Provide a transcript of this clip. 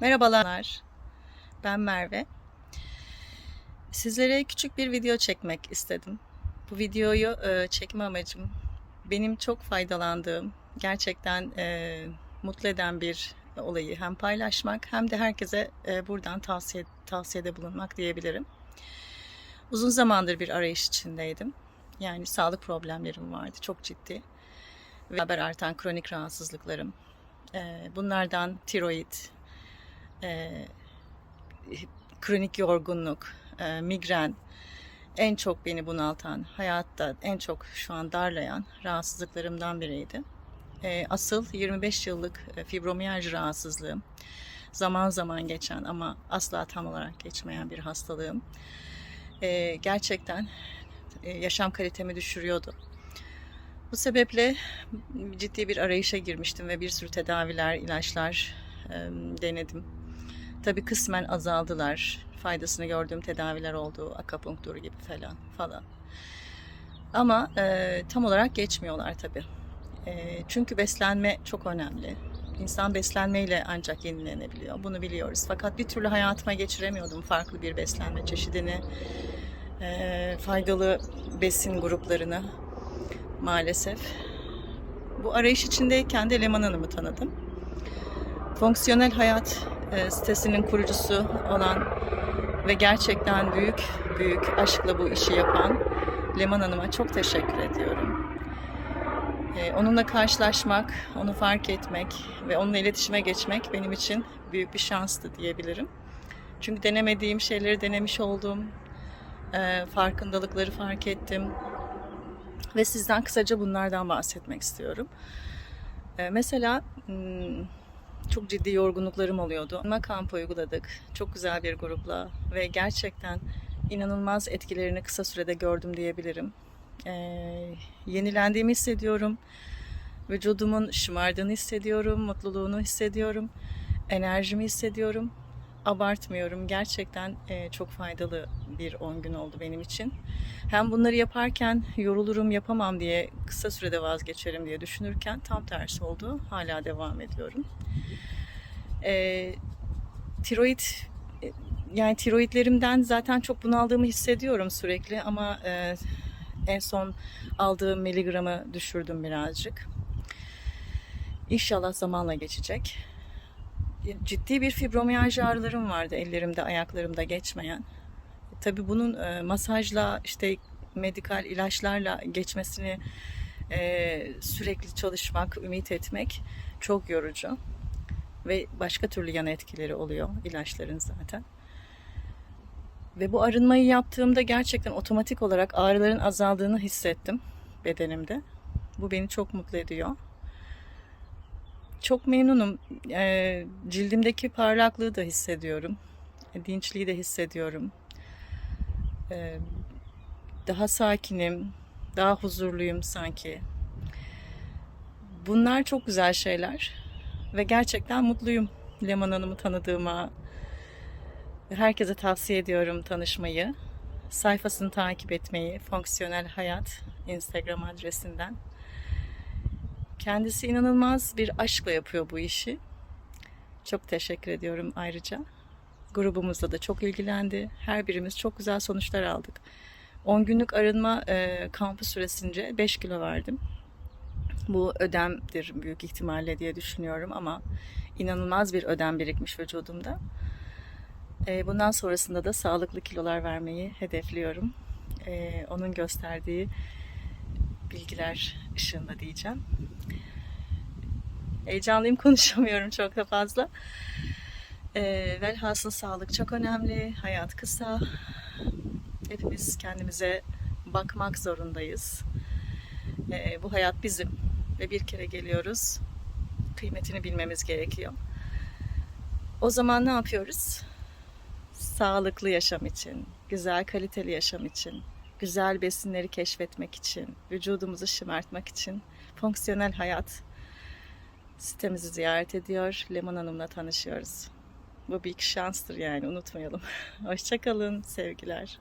Merhabalar. Ben Merve. Sizlere küçük bir video çekmek istedim. Bu videoyu e, çekme amacım benim çok faydalandığım, gerçekten e, mutlu eden bir olayı hem paylaşmak hem de herkese e, buradan tavsiye tavsiyede bulunmak diyebilirim. Uzun zamandır bir arayış içindeydim. Yani sağlık problemlerim vardı çok ciddi. Ve beraber artan kronik rahatsızlıklarım. E, bunlardan tiroid, e, kronik yorgunluk, e, migren en çok beni bunaltan, hayatta en çok şu an darlayan rahatsızlıklarımdan biriydi. E, asıl 25 yıllık fibromiyalji rahatsızlığım, zaman zaman geçen ama asla tam olarak geçmeyen bir hastalığım. E, gerçekten e, yaşam kalitemi düşürüyordu. Bu sebeple ciddi bir arayışa girmiştim ve bir sürü tedaviler, ilaçlar e, denedim. Tabii kısmen azaldılar. Faydasını gördüğüm tedaviler oldu. Akupunktur gibi falan falan. Ama e, tam olarak geçmiyorlar tabii. E, çünkü beslenme çok önemli. İnsan beslenmeyle ancak yenilenebiliyor. Bunu biliyoruz. Fakat bir türlü hayatıma geçiremiyordum farklı bir beslenme çeşidini. E, faydalı besin gruplarını maalesef. Bu arayış içindeyken de Leman Hanım'ı tanıdım. Fonksiyonel Hayat e, sitesinin kurucusu olan ve gerçekten büyük büyük aşkla bu işi yapan Leman Hanım'a çok teşekkür ediyorum. E, onunla karşılaşmak, onu fark etmek ve onunla iletişime geçmek benim için büyük bir şanstı diyebilirim. Çünkü denemediğim şeyleri denemiş oldum. E, farkındalıkları fark ettim. Ve sizden kısaca bunlardan bahsetmek istiyorum. E, mesela hmm, çok ciddi yorgunluklarım oluyordu. Ama kamp uyguladık. Çok güzel bir grupla ve gerçekten inanılmaz etkilerini kısa sürede gördüm diyebilirim. Ee, yenilendiğimi hissediyorum. Vücudumun şımardığını hissediyorum. Mutluluğunu hissediyorum. Enerjimi hissediyorum. Abartmıyorum. Gerçekten e, çok faydalı bir 10 gün oldu benim için. Hem bunları yaparken yorulurum yapamam diye kısa sürede vazgeçerim diye düşünürken tam tersi oldu. Hala devam ediyorum. E, tiroid e, yani tiroidlerimden zaten çok bunaldığımı hissediyorum sürekli ama e, en son aldığım miligramı düşürdüm birazcık. İnşallah zamanla geçecek. Ciddi bir fibromiyalji ağrılarım vardı ellerimde, ayaklarımda geçmeyen. Tabii bunun e, masajla, işte medikal ilaçlarla geçmesini e, sürekli çalışmak, ümit etmek çok yorucu ve başka türlü yan etkileri oluyor ilaçların zaten. Ve bu arınmayı yaptığımda gerçekten otomatik olarak ağrıların azaldığını hissettim bedenimde. Bu beni çok mutlu ediyor. Çok memnunum. E, cildimdeki parlaklığı da hissediyorum. Dinçliği de hissediyorum. E, daha sakinim, daha huzurluyum sanki. Bunlar çok güzel şeyler ve gerçekten mutluyum Leman Hanım'ı tanıdığıma. Herkese tavsiye ediyorum tanışmayı. Sayfasını takip etmeyi, Fonksiyonel Hayat Instagram adresinden. Kendisi inanılmaz bir aşkla yapıyor bu işi. Çok teşekkür ediyorum ayrıca. Grubumuzla da çok ilgilendi. Her birimiz çok güzel sonuçlar aldık. 10 günlük arınma e, kampı süresince 5 kilo verdim. Bu ödemdir büyük ihtimalle diye düşünüyorum ama inanılmaz bir ödem birikmiş vücudumda. E, bundan sonrasında da sağlıklı kilolar vermeyi hedefliyorum. E, onun gösterdiği bilgiler ışığında diyeceğim. Heyecanlıyım konuşamıyorum çok da fazla. E, velhasıl sağlık çok önemli. Hayat kısa. Hepimiz kendimize bakmak zorundayız. E, bu hayat bizim ve bir kere geliyoruz. Kıymetini bilmemiz gerekiyor. O zaman ne yapıyoruz? Sağlıklı yaşam için, güzel kaliteli yaşam için, güzel besinleri keşfetmek için, vücudumuzu şımartmak için fonksiyonel hayat sitemizi ziyaret ediyor. Leman Hanım'la tanışıyoruz. Bu büyük şanstır yani unutmayalım. Hoşçakalın sevgiler.